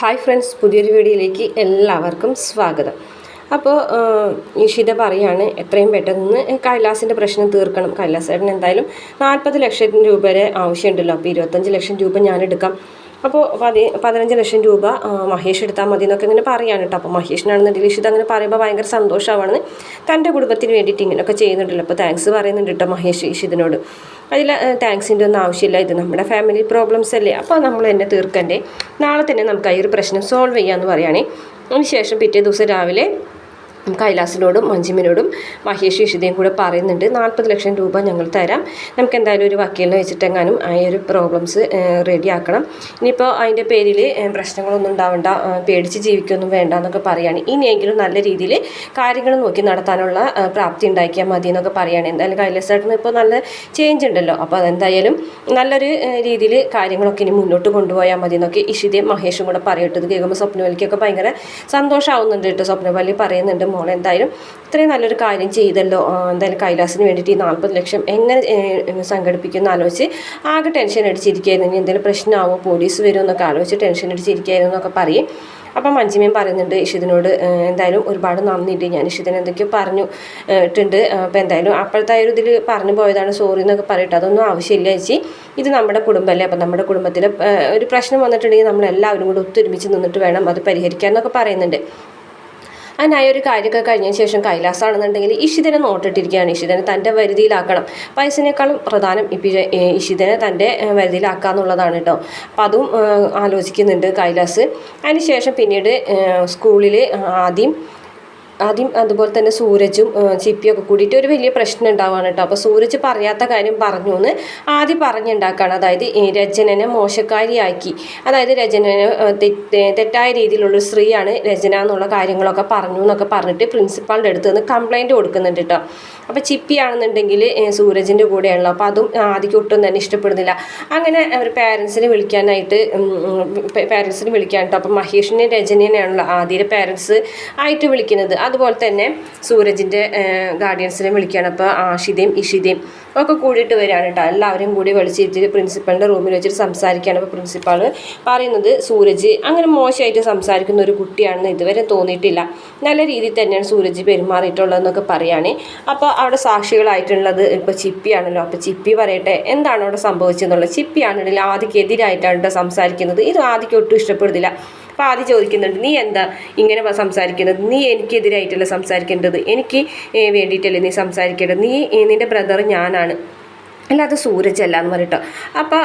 Hi friends പുതിയൊരു വീഡിയോയിലേക്ക് എല്ലാവർക്കും സ്വാഗതം. അപ്പോൾ ഇഷിത പറയാണ് എത്രയും പെട്ടെന്ന് കൈലാസിന്റെ പ്രശ്നം തീർക്കണം. കൈലാസേട്ടൻ എന്തായാലും നാൽപ്പത് ലക്ഷം രൂപ വരെ ആവശ്യമുണ്ടല്ലോ. അപ്പോൾ ഇരുപത്തഞ്ച് ലക്ഷം രൂപ ഞാൻ എടുക്കാം അപ്പോൾ പതി പതിനഞ്ച് ലക്ഷം രൂപ മഹേഷ് എടുത്താൽ മതി എന്നൊക്കെ ഇങ്ങനെ പറയാണ് കേട്ടോ. അപ്പോൾ മഹേഷിനാണെന്നുണ്ടെങ്കിൽ ഇഷിത് അങ്ങനെ പറയുമ്പോൾ ഭയങ്കര സന്തോഷമാണെന്ന് തന്റെ കുടുംബത്തിന് വേണ്ടിയിട്ട് ഇങ്ങനെയൊക്കെ ചെയ്യുന്നുണ്ടല്ലോ. അപ്പോൾ താങ്ക്സ് പറയുന്നുണ്ട് കേട്ടോ മഹേഷ് ഇഷിതിനോട് അതിൽ താങ്ക്സിന്റെ ഒന്നും ആവശ്യമില്ല. ഇത് നമ്മുടെ ഫാമിലി പ്രോബ്ലംസ് അല്ലേ? അപ്പോൾ നമ്മൾ തന്നെ തീർക്കണ്ടേ? നാളെ തന്നെ നമുക്ക് ആ ഒരു പ്രശ്നം സോൾവ് ചെയ്യാമെന്ന് പറയുകയാണെങ്കിൽ അതിനുശേഷം പിറ്റേ ദിവസം രാവിലെ കൈലാസിനോടും മഞ്ജിമിനോടും മഹേഷ് ഇഷിതയും കൂടെ പറയുന്നുണ്ട്. നാൽപ്പത് ലക്ഷം രൂപ ഞങ്ങൾ തരാം. നമുക്ക് എന്തായാലും ഒരു വക്കീലിനെ വെച്ചിട്ടെങ്ങാനും ആ ഒരു പ്രോബ്ലംസ് റെഡി റെഡിയാക്കണം ഇനിയിപ്പോൾ അതിന്റെ പേരിൽ പ്രശ്നങ്ങളൊന്നും ഉണ്ടാവണ്ട പേടിച്ച് ജീവിക്കൊന്നും വേണ്ട എന്നൊക്കെ പറയുകയാണ് ഇനിയെങ്കിലും നല്ല രീതിയിൽ കാര്യങ്ങൾ നോക്കി നടത്താനുള്ള പ്രാപ്തി ഉണ്ടാക്കിയാൽ മതി എന്നൊക്കെ പറയുകയാണ് എന്തായാലും കൈലാസേട്ടന് ഇപ്പോൾ നല്ല ചേഞ്ച് ഉണ്ടല്ലോ. അപ്പോൾ അതെന്തായാലും നല്ലൊരു രീതിയിൽ കാര്യങ്ങളൊക്കെ ഇനി മുന്നോട്ട് കൊണ്ടുപോയാൽ മതി എന്നൊക്കെ ഇഷിതയും മഹേഷും കൂടെ പറയട്ടത് കേൾക്കുമ്പോൾ സ്വപ്നവലിക്കൊക്കെ ഭയങ്കര സന്തോഷമാവുന്നുണ്ട് കേട്ടോ. സ്വപ്നവലി പറയുന്നുണ്ട് മോളെ. എന്തായാലും ഇത്രയും നല്ലൊരു കാര്യം ചെയ്തല്ലോ എന്തായാലും കൈലാസിന് വേണ്ടിയിട്ട് ഈ നാൽപ്പത് ലക്ഷം എങ്ങനെ സംഘടിപ്പിക്കുന്ന ആലോചിച്ച് ആകെ ടെൻഷൻ അടിച്ചിരിക്കുകയായിരുന്നു. ഇനി എന്തെങ്കിലും പ്രശ്നമാവോ പോലീസ് വരുമോ എന്നൊക്കെ ആലോചിച്ച് ടെൻഷൻ അടിച്ചിരിക്കുകയായിരുന്നു എന്നൊക്കെ പറയും. അപ്പം മഞ്ജിമയും പറയുന്നുണ്ട് ഇഷിതിനോട് എന്തായാലും ഒരുപാട് നന്ദിയുണ്ട്. ഞാൻ ഇഷിതിന് എന്തൊക്കെയോ പറഞ്ഞു ഇട്ടുണ്ട് അപ്പോൾ എന്തായാലും അപ്പോഴത്തെ ഒരു ഇതിൽ പറഞ്ഞു പോയതാണ് സോറി എന്നൊക്കെ പറയട്ടെ. അതൊന്നും ആവശ്യമില്ല ചേച്ചി. ഇത് നമ്മുടെ കുടുംബമല്ലേ? അപ്പം നമ്മുടെ കുടുംബത്തിൽ ഒരു പ്രശ്നം വന്നിട്ടുണ്ടെങ്കിൽ നമ്മളെല്ലാവരും കൂടി ഒത്തൊരുമിച്ച് നിന്നിട്ട് വേണം അത് പരിഹരിക്കാൻ എന്നൊക്കെ പറയുന്നുണ്ട്. അതിനായ ഒരു കാര്യമൊക്കെ കഴിഞ്ഞ ശേഷം കൈലാസാണെന്നുണ്ടെങ്കിൽ ഇഷിതനെ നോട്ടിട്ടിരിക്കുകയാണ്. ഇഷിതനെ തന്റെ വരുതിയിലാക്കണം. പൈസനേക്കാളും പ്രധാനം ഇപ്പം ഇഷിതനെ തന്റെ വരുതിയിലാക്കുക എന്നുള്ളതാണ് കേട്ടോ. അപ്പം അതും ആലോചിക്കുന്നുണ്ട് കൈലാസ്. അതിനുശേഷം പിന്നീട് സ്കൂളിൽ ആദ്യം ആദ്യം അതുപോലെ തന്നെ സൂരജും ചിപ്പിയൊക്കെ കൂടിയിട്ട് ഒരു വലിയ പ്രശ്നം ഉണ്ടാവുകയാണ് കേട്ടോ. അപ്പോൾ സൂരജ് പറയാത്ത കാര്യം പറഞ്ഞു എന്ന് ആദ്യം പറഞ്ഞുണ്ടാക്കുകയാണ് അതായത് രചനനെ മോശക്കാരിയാക്കി. അതായത് രചനനെ തെറ്റായ രീതിയിലുള്ള സ്ത്രീയാണ് രചന എന്നുള്ള കാര്യങ്ങളൊക്കെ പറഞ്ഞു എന്നൊക്കെ പറഞ്ഞിട്ട് പ്രിൻസിപ്പാളിന്റെ അടുത്ത് നിന്ന് കംപ്ലൈന്റ് കൊടുക്കുന്നുണ്ട് കേട്ടോ. അപ്പോൾ ചിപ്പിയാണെന്നുണ്ടെങ്കിൽ സൂരജിന്റെ കൂടെയാണല്ലോ. അപ്പോൾ അതും ആദ്യം ഒട്ടും തന്നെ ഇഷ്ടപ്പെടുന്നില്ല. അങ്ങനെ അവർ പാരൻസിനെ വിളിക്കാനായിട്ട് പാരൻസിനെ വിളിക്കാൻ കേട്ടോ. അപ്പോൾ മഹേഷിനെ രചനേനെയാണല്ലോ ആദ്യത്തെ പാരൻസ് ആയിട്ട് വിളിക്കുന്നത്. അതുപോലെ തന്നെ സൂരജിന്റെ ഗാർഡിയൻസിനെ വിളിക്കുകയാണ്. അപ്പോൾ ആഷിതയും ഇഷിതയും ഒക്കെ കൂടിയിട്ട് വരികയാണ് കേട്ടോ. എല്ലാവരും കൂടി വിളിച്ചിട്ട് പ്രിൻസിപ്പളിന്റെ റൂമിൽ വെച്ചിട്ട് സംസാരിക്കുകയാണ്. അപ്പോൾ പ്രിൻസിപ്പാൾ പറയുന്നത് സൂരജ് അങ്ങനെ മോശമായിട്ട് സംസാരിക്കുന്ന ഒരു കുട്ടിയാണെന്ന് ഇതുവരെ തോന്നിയിട്ടില്ല. നല്ല രീതിയിൽ തന്നെയാണ് സൂരജ് പെരുമാറിയിട്ടുള്ളതെന്നൊക്കെ പറയുകയാണ് അപ്പോൾ അവിടെ സാക്ഷികളായിട്ടുള്ളത് ഇപ്പോൾ ചിപ്പിയാണല്ലോ. അപ്പോൾ ചിപ്പി പറയട്ടെ എന്താണ് അവിടെ സംഭവിച്ചതെന്നുള്ളത്? ചിപ്പിയാണെങ്കിലും ആദ്യക്കെതിരായിട്ടാണ് സംസാരിക്കുന്നത്. ഇത് ആദ്യക്ക് ഒട്ടും ഇഷ്ടപ്പെടുന്നില്ല. അപ്പോൾ ആദ്യം ചോദിക്കുന്നുണ്ട് നീ എന്താ ഇങ്ങനെ സംസാരിക്കുന്നത്? നീ എനിക്കെതിരായിട്ടല്ല സംസാരിക്കേണ്ടത്? എനിക്ക് വേണ്ടിയിട്ടല്ലേ നീ സംസാരിക്കേണ്ടത്? നീ നിന്റെ ബ്രദർ ഞാനാണ്. അല്ലാതെ സൂരജ് അല്ല എന്ന് പറഞ്ഞിട്ട്. അപ്പോൾ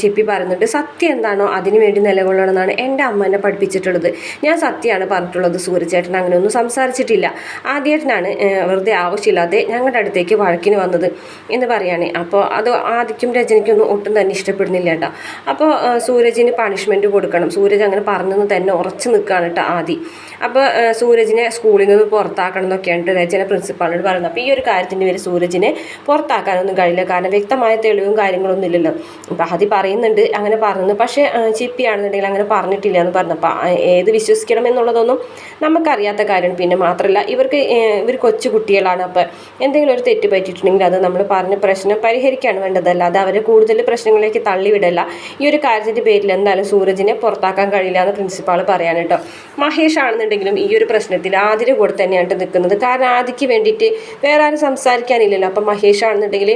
ചിപ്പി പറയുന്നുണ്ട് സത്യം എന്താണോ അതിനു വേണ്ടി നിലകൊള്ളണമെന്നാണ് എന്റെ അമ്മ എന്നെ പഠിപ്പിച്ചിട്ടുള്ളത്. ഞാൻ സത്യമാണ് പറഞ്ഞിട്ടുള്ളത് സൂരജ് ചേട്ടൻ അങ്ങനെ ഒന്നും സംസാരിച്ചിട്ടില്ല. ആദ്യേട്ടനാണ് വെറുതെ ആവശ്യമില്ലാതെ ഞങ്ങളുടെ അടുത്തേക്ക് വഴക്കിന് വന്നത് എന്ന് പറയുകയാണ് അപ്പോൾ അത് ആദിക്കും രചനയ്ക്കൊന്നും ഒട്ടും തന്നെ ഇഷ്ടപ്പെടുന്നില്ല കേട്ടോ. അപ്പോൾ സൂരജിന് പണിഷ്മെന്റ് കൊടുക്കണം. സൂരജ് അങ്ങനെ പറഞ്ഞെന്ന് തന്നെ ഉറച്ചു നിൽക്കുകയാണ് കേട്ടോ ആദി. അപ്പോൾ സൂരജിനെ സ്കൂളിൽ നിന്ന് പുറത്താക്കണം എന്നൊക്കെയാണ് രചന പ്രിൻസിപ്പാളിനോട് പറയുന്നത്. അപ്പോൾ ഈ ഒരു കാര്യത്തിന്റെ പേര് സൂരജിനെ പുറത്താക്കാനൊന്നും കഴിയില്ല. കാരണം വ്യക്തമായ തെളിവും കാര്യങ്ങളൊന്നും ഇല്ലല്ലോ. അപ്പം ആദ്യം പറയുന്നുണ്ട് അങ്ങനെ പറഞ്ഞു പക്ഷേ ചിപ്പി ചിപ്പിയാണെന്നുണ്ടെങ്കിൽ അങ്ങനെ പറഞ്ഞിട്ടില്ല എന്ന് പറഞ്ഞപ്പോൾ ഏത് വിശ്വസിക്കണം എന്നുള്ളതൊന്നും നമുക്കറിയാത്ത കാര്യമാണ്. പിന്നെ മാത്രമല്ല ഇവർക്ക് ഇവർ കൊച്ചു കുട്ടികളാണ്. അപ്പോൾ എന്തെങ്കിലും ഒരു തെറ്റ് പറ്റിയിട്ടുണ്ടെങ്കിൽ അത് നമ്മൾ പറഞ്ഞ പ്രശ്നം പരിഹരിക്കുകയാണ് വേണ്ടതല്ല അത് അവരെ കൂടുതൽ പ്രശ്നങ്ങളിലേക്ക് തള്ളിവിടല്ല. ഈ ഒരു കാര്യത്തിന്റെ പേരിൽ എന്തായാലും സൂരജിനെ പുറത്താക്കാൻ കഴിയില്ല എന്ന് പ്രിൻസിപ്പാൾ പറയാൻ കേട്ടോ. മഹേഷ് ആണെന്നുണ്ടെങ്കിലും ഈ ഒരു പ്രശ്നത്തിൽ ആതിരെ കൂടെ തന്നെയാണ് നിൽക്കുന്നത്. കാരണം ആദിക്ക് വേണ്ടിയിട്ട് വേറെ ആരും സംസാരിക്കാനില്ലല്ലോ. അപ്പം മഹേഷ് ആണെന്നുണ്ടെങ്കിൽ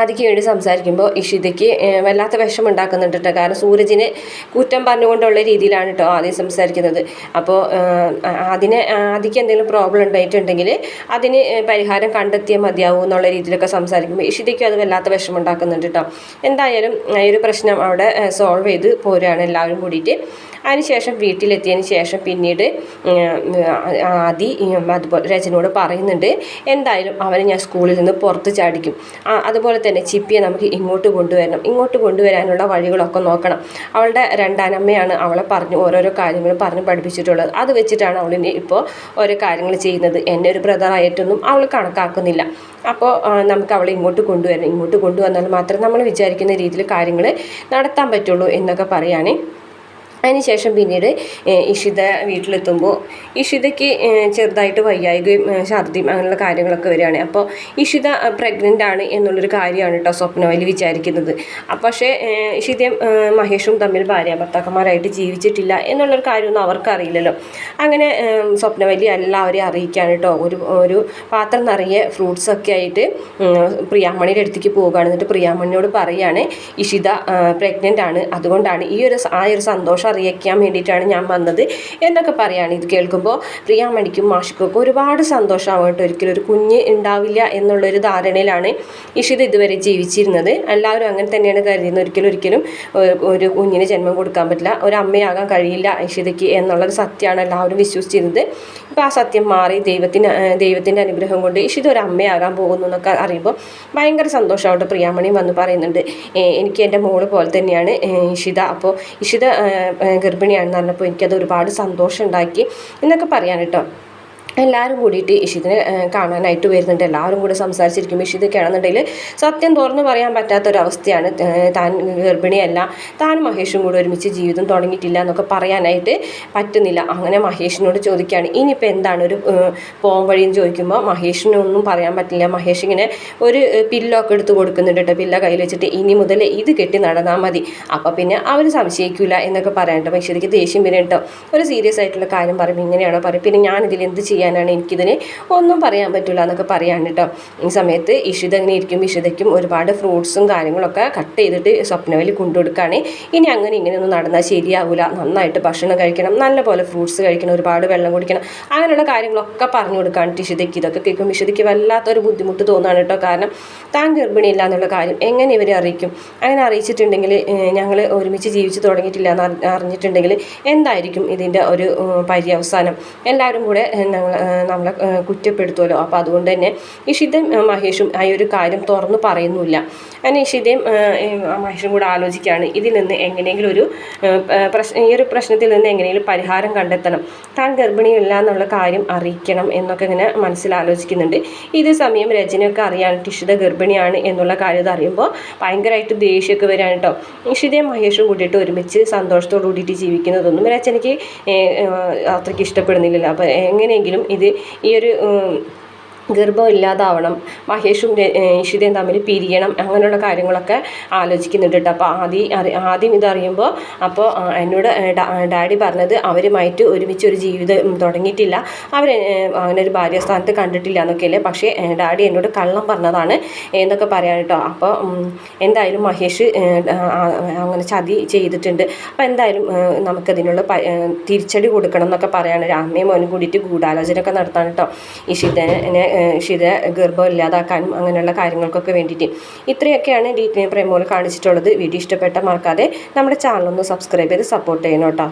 ആദിക്ക് വേണ്ടി സംസാരിക്കുമ്പോൾ ഇഷിതയ്ക്ക് വല്ലാത്ത വിഷം ഉണ്ടാക്കുന്നുണ്ട് കേട്ടോ കാരണം സൂരജിനെ കുറ്റം പറഞ്ഞുകൊണ്ടുള്ള രീതിയിലാണ് കേട്ടോ ആദ്യം സംസാരിക്കുന്നത്. അപ്പോൾ അതിന് ആദിക്ക് എന്തെങ്കിലും പ്രോബ്ലം ഉണ്ടായിട്ടുണ്ടെങ്കിൽ അതിന് പരിഹാരം കണ്ടെത്തിയാൽ മതിയാവും എന്നുള്ള രീതിയിലൊക്കെ സംസാരിക്കുമ്പോൾ ഇഷിതയ്ക്കും അത് വല്ലാത്ത വിഷം ഉണ്ടാക്കുന്നുണ്ട് കേട്ടോ എന്തായാലും ഈ ഒരു പ്രശ്നം അവിടെ സോൾവ് ചെയ്ത് പോരുകയാണ് എല്ലാവരും കൂടിയിട്ട്. അതിനുശേഷം വീട്ടിലെത്തിയതിന് ശേഷം പിന്നീട് ആദി അതുപോലെ രചനയോട് പറയുന്നുണ്ട് എന്തായാലും അവനെ ഞാൻ സ്കൂളിൽ നിന്ന് പുറത്ത് ചാടിക്കും. അതുപോലെ തന്നെ ചിപ്പിയെ നമുക്ക് ഇങ്ങോട്ട് കൊണ്ടുവരണം. ഇങ്ങോട്ട് കൊണ്ടുവരാനുള്ള വഴികളൊക്കെ നോക്കണം. അവളുടെ രണ്ടാനമ്മയാണ് അവളെ പറഞ്ഞു ഓരോരോ കാര്യങ്ങൾ പറഞ്ഞ് പഠിപ്പിച്ചിട്ടുള്ളത്. അത് വെച്ചിട്ടാണ് അവളിനെ ഇപ്പോൾ ഓരോ കാര്യങ്ങൾ ചെയ്യുന്നത്. എന്നെ ഒരു ബ്രദറായിട്ടൊന്നും അവൾ കണക്കാക്കുന്നില്ല. അപ്പോൾ നമുക്ക് അവളെ ഇങ്ങോട്ട് കൊണ്ടുവരണം. ഇങ്ങോട്ട് കൊണ്ടുവന്നാൽ മാത്രമേ നമ്മൾ വിചാരിക്കുന്ന രീതിയിൽ കാര്യങ്ങൾ നടത്താൻ പറ്റുള്ളൂ എന്നൊക്കെ പറയുകയാണ്. അതിനുശേഷം പിന്നീട് ഇഷിത വീട്ടിലെത്തുമ്പോൾ ഇഷിതയ്ക്ക് ചെറുതായിട്ട് വയ്യായികയും ഛർദിയും അങ്ങനെയുള്ള കാര്യങ്ങളൊക്കെ വരികയാണ്. അപ്പോൾ ഇഷിത പ്രഗ്നന്റ് ആണ് എന്നുള്ളൊരു കാര്യമാണ് കേട്ടോ സ്വപ്നവലി വിചാരിക്കുന്നത്. പക്ഷേ ഇഷിതയും മഹേഷും തമ്മിൽ ഭാര്യ ഭർത്താക്കന്മാരായിട്ട് ജീവിച്ചിട്ടില്ല എന്നുള്ളൊരു കാര്യമൊന്നും അവർക്കറിയില്ലല്ലോ. അങ്ങനെ സ്വപ്നവലി എല്ലാവരെയും അറിയിക്കുകയാണ് കേട്ടോ. ഒരു ഒരു പാത്രം നിറയെ ഫ്രൂട്ട്സൊക്കെ ആയിട്ട് പ്രിയാമണിയുടെ അടുത്തേക്ക് പോവുകയാണ്. എന്നിട്ട് പ്രിയാമണിയോട് പറയുകയാണ് ഇഷിത പ്രഗ്നന്റ് ആണ്. അതുകൊണ്ടാണ് ഈ ഒരു ആ ഒരു സന്തോഷം അറിയിക്കാൻ വേണ്ടിയിട്ടാണ് ഞാൻ വന്നത് എന്നൊക്കെ പറയുകയാണ് ഇത് കേൾക്കുമ്പോൾ പ്രിയാമണിക്കും മാഷിക്കും ഒക്കെ ഒരുപാട് സന്തോഷമാവും കേട്ടോ ഒരിക്കലും ഒരു കുഞ്ഞ് ഉണ്ടാവില്ല എന്നുള്ളൊരു ധാരണയിലാണ് ഇഷിത ഇതുവരെ ജീവിച്ചിരുന്നത്. എല്ലാവരും അങ്ങനെ തന്നെയാണ് കരുതുന്നത് ഒരിക്കലും ഒരിക്കലും ഒരു- കുഞ്ഞിന് ജന്മം കൊടുക്കാൻ പറ്റില്ല ഒരു അമ്മയാകാൻ കഴിയില്ല ഇഷിതയ്ക്ക് എന്നുള്ളൊരു സത്യമാണ് എല്ലാവരും വിശ്വസിച്ചിരുന്നത്. ഇപ്പോൾ ആ സത്യം മാറി ദൈവത്തിന് ദൈവത്തിന്റെ അനുഗ്രഹം കൊണ്ട് ഇഷിത ഒരു അമ്മയാകാൻ പോകുന്നു എന്നൊക്കെ അറിയുമ്പോൾ ഭയങ്കര സന്തോഷമായിട്ട് പ്രിയാമണി വന്ന് പറയുന്നുണ്ട്. എനിക്ക് എന്റെ മോൾ പോലെ തന്നെയാണ് ഇഷിത അപ്പോൾ ഇഷിത ഗർഭിണിയാണെന്ന് പറഞ്ഞപ്പോൾ എനിക്കത് ഒരുപാട് സന്തോഷം ഉണ്ടാക്കി എന്നൊക്കെ പറയാൻ കേട്ടോ. എല്ലാവരും കൂടിയിട്ട് ഇഷിതിനെ കാണാനായിട്ട് വരുന്നുണ്ട്. എല്ലാവരും കൂടി സംസാരിച്ചിരിക്കും. ഇഷിതൊക്കെയാണെന്നുണ്ടെങ്കിൽ സത്യം തുറന്നു പറയാൻ പറ്റാത്തൊരവസ്ഥയാണ് താൻ ഗർഭിണിയല്ല. താൻ മഹേഷും കൂടെ ഒരുമിച്ച് ജീവിതം തുടങ്ങിയിട്ടില്ല എന്നൊക്കെ പറയാനായിട്ട് പറ്റുന്നില്ല. അങ്ങനെ മഹേഷിനോട് ചോദിക്കുകയാണ്. ഇനിയിപ്പോൾ എന്താണ് ഒരു പോം വഴിയെന്ന് ചോദിക്കുമ്പോൾ മഹേഷിനൊന്നും പറയാൻ പറ്റില്ല. മഹേഷ് ഇങ്ങനെ ഒരു പില്ലൊക്കെ എടുത്ത് കൊടുക്കുന്നുണ്ട് കേട്ടോ. പില്ല കയ്യിൽ വെച്ചിട്ട് ഇനി മുതൽ ഇത് കെട്ടി നടന്നാൽ മതി. അപ്പോൾ പിന്നെ അവർ സംശയിക്കില്ല എന്നൊക്കെ പറയാനുണ്ട്. പക്ഷേ ഇതിക്ക് ദേഷ്യം വരും കേട്ടോ. ഒരു സീരിയസ് ആയിട്ടുള്ള കാര്യം പറയുമ്പോൾ ഇങ്ങനെയാണോ പറയും പിന്നെ ഞാനിതിൽ എന്ത് ചെയ്യാനാണ് എനിക്കിതിന് ഒന്നും പറയാൻ പറ്റില്ല എന്നൊക്കെ പറയാണ് കേട്ടോ. ഈ സമയത്ത് ഇഷിത അങ്ങനെ ഇരിക്കും. ഇഷിതയ്ക്കും ഒരുപാട് ഫ്രൂട്ട്സും കാര്യങ്ങളൊക്കെ കട്ട് ചെയ്തിട്ട് സ്വപ്നവലി കൊണ്ടുകൊടുക്കുകയാണ് ഇനി അങ്ങനെ ഇങ്ങനെയൊന്നും നടന്നാൽ ശരിയാവില്ല നന്നായിട്ട് ഭക്ഷണം കഴിക്കണം. നല്ല പോലെ ഫ്രൂട്ട്സ് കഴിക്കണം. ഒരുപാട് വെള്ളം കുടിക്കണം. അങ്ങനെയുള്ള കാര്യങ്ങളൊക്കെ പറഞ്ഞു കൊടുക്കുകയാണ് ഇഷിതയ്ക്ക്. ഇതൊക്കെ കേൾക്കും ഇഷിതയ്ക്ക് വല്ലാത്തൊരു ബുദ്ധിമുട്ട് തോന്നുകയാണ് കേട്ടോ. കാരണം താൻ ഗർഭിണിയില്ല എന്നുള്ള കാര്യം എങ്ങനെ ഇവരെ അറിയിക്കും? അങ്ങനെ അറിയിച്ചിട്ടുണ്ടെങ്കിൽ ഞങ്ങൾ ഒരുമിച്ച് ജീവിച്ച് തുടങ്ങിയിട്ടില്ല എന്ന് അറിഞ്ഞിട്ടുണ്ടെങ്കിൽ എന്തായിരിക്കും ഇതിന്റെ ഒരു പര്യവസാനം? എല്ലാവരും കൂടെ ഞങ്ങൾ നമ്മളെ കുറ്റപ്പെടുത്തുമല്ലോ അപ്പോൾ അതുകൊണ്ട് തന്നെ ഇഷിതയും മഹേഷും ആ ഒരു കാര്യം തുറന്നു പറയുന്നില്ല അങ്ങനെ ഇഷിതയും മഹേഷും കൂടെ ആലോചിക്കുകയാണ് ഇതിൽ നിന്ന് എങ്ങനെയെങ്കിലും ഒരു പ്രശ്ന ഈ ഒരു പ്രശ്നത്തിൽ നിന്ന് എങ്ങനെയെങ്കിലും പരിഹാരം കണ്ടെത്തണം. താൻ ഗർഭിണിയല്ല എന്നുള്ള കാര്യം അറിയിക്കണം എന്നൊക്കെ ഇങ്ങനെ മനസ്സിൽ ആലോചിക്കുന്നുണ്ട്. ഇതേ സമയം രചനയൊക്കെ അറിയാണ് ഇഷിത ഗർഭിണിയാണ് എന്നുള്ള കാര്യം അറിയുമ്പോൾ ഭയങ്കരമായിട്ട് ദേഷ്യമൊക്കെ വരികയാണ് കേട്ടോ. ഇഷിതയും മഹേഷും കൂടിയിട്ട് ഒരുമിച്ച് സന്തോഷത്തോടു കൂടിയിട്ട് ജീവിക്കുന്നതൊന്നും രചനയ്ക്ക് അത്രയ്ക്ക് ഇഷ്ടപ്പെടുന്നില്ലല്ലോ. അപ്പോൾ എങ്ങനെയെങ്കിലും ഇത് ഈ ഒരു ഗർഭം ഇല്ലാതാവണം മഹേഷും ഇഷിതയും തമ്മിൽ പിരിയണം. അങ്ങനെയുള്ള കാര്യങ്ങളൊക്കെ ആലോചിക്കുന്നുണ്ട് കേട്ടോ. അപ്പോൾ ആദ്യം ആദ്യം ഇതറിയുമ്പോൾ അപ്പോൾ എന്നോട് ഡാഡി പറഞ്ഞത് അവരുമായിട്ട് ഒരുമിച്ച് ഒരു ജീവിതം തുടങ്ങിയിട്ടില്ല. അവർ അങ്ങനെ ഒരു ഭാര്യസ്ഥാനത്ത് കണ്ടിട്ടില്ല എന്നൊക്കെയല്ലേ. പക്ഷേ ഡാഡി എന്നോട് കള്ളം പറഞ്ഞതാണ് എന്നൊക്കെ പറയാൻ കേട്ടോ. അപ്പോൾ എന്തായാലും മഹേഷ് അങ്ങനെ ചതി ചെയ്തിട്ടുണ്ട്. അപ്പോൾ എന്തായാലും നമുക്കതിനുള്ള തിരിച്ചടി കൊടുക്കണം എന്നൊക്കെ പറയാണ്. അമ്മയും മോനും കൂടിയിട്ട് ഗൂഢാലോചന ഒക്കെ നടത്താണ് കേട്ടോ. ഇഷിതനെ ഇഷിത ഗർഭം ഇല്ലാതാക്കാനും അങ്ങനെയുള്ള കാര്യങ്ങൾക്കൊക്കെ വേണ്ടിയിട്ട് ഇത്രയൊക്കെയാണ് ഡീറ്റെയിൽ പ്രേമോൾ കാണിച്ചിട്ടുള്ളത്. വീഡിയോ ഇഷ്ടപ്പെട്ട മറക്കാതെ നമ്മുടെ ചാനലൊന്ന് സബ്സ്ക്രൈബ് ചെയ്ത് സപ്പോർട്ട് ചെയ്യണം കേട്ടോ.